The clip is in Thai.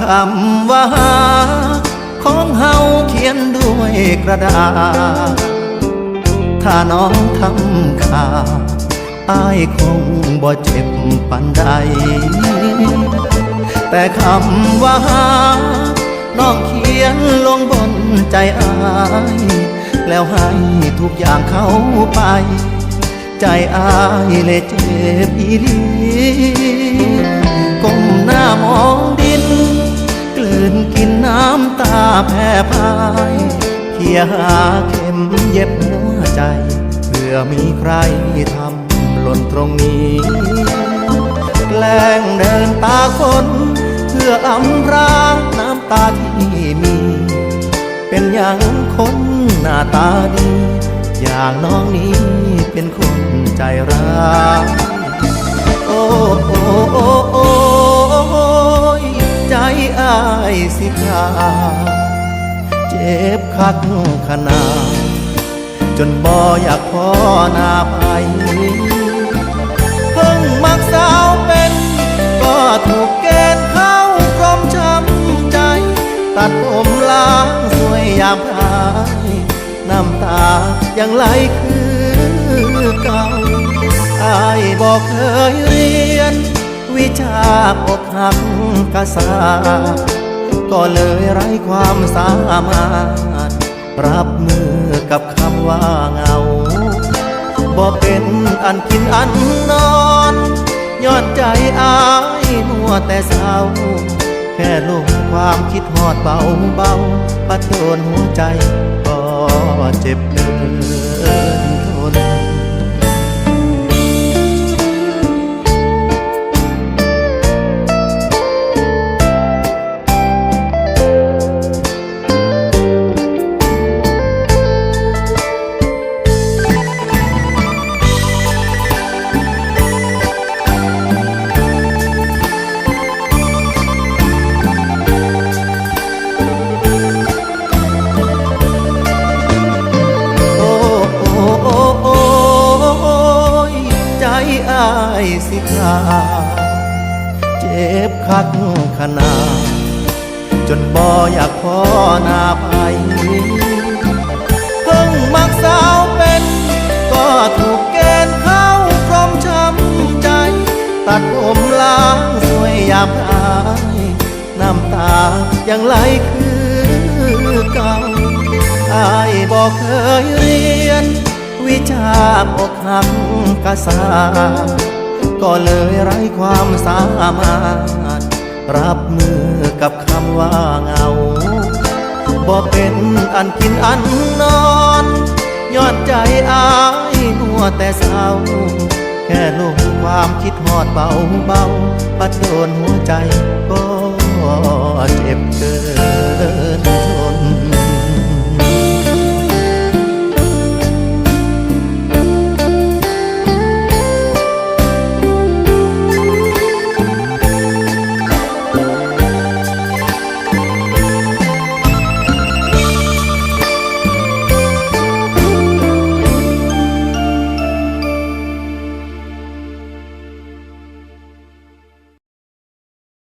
คำว่าหาของเฮาเขียนด้วยกระดาษ ถ้าน้องทำขาวอายคงบ่เจ็บปันใด แต่คำว่าหาน้องเขียนลงบนใจอาย แล้วให้ทุกอย่างเขาไป ใจอายเลยเจ็บอีหลีก้มหน้ามอง นกลืนกินน้ำตาแผ่พายเขี่ยหาเข็มเย็บหัวใจ เพื่อมีใครทำหล่นตรงนี้แกล้งเดินตาคน เพื่ออำราน้ำตาที่มี เป็นอย่างคนหน้าตาดี อย่างน้องนี้เป็นคนใจร้ายโอ้โอ้โอ้ อายสิขาเจ็บคักขนาดจนบ่อยากพอนาไปเพิ่งมักสาวเป็นก็ถูกเกณฑ์เข้ากรมช้ำใจ ตัดผมล้างสวยยามพายน้ำตายังไหลคือเก่าอายบอกเคยเรียน วิชาอกหักกษาก็เลยไร้ความสามารถ รับมือกับคำว่าเงาบ่เป็นอันกินอันนอนย้อนใจอายมัวแต่เศร้า แค่ลงความคิดหอดเบาเบาๆพัดโดนหัวใจก็เจ็บเกินทนิขาเจ็บคักขนาดจนบ่อยากพอหน้าไปเพิ่งมักสาวเป็นก็ถูกเกณฑ์เข้ากรมช้ำใจ ตัดผมล้างสวยยามอายน้ำตายังไหลคือเก่าอายบอกเคยเรียน วิชาอกหักกษา ก็เลยไร้ความสามารถ รับมือกับคำว่าเงาบ่เป็นอันกินอันนอนย้อนใจอายมัวแต่เศร้า แค่ลงความคิดหอดเบาเบาปัดโดนหัวใจก็เจ็บเกิน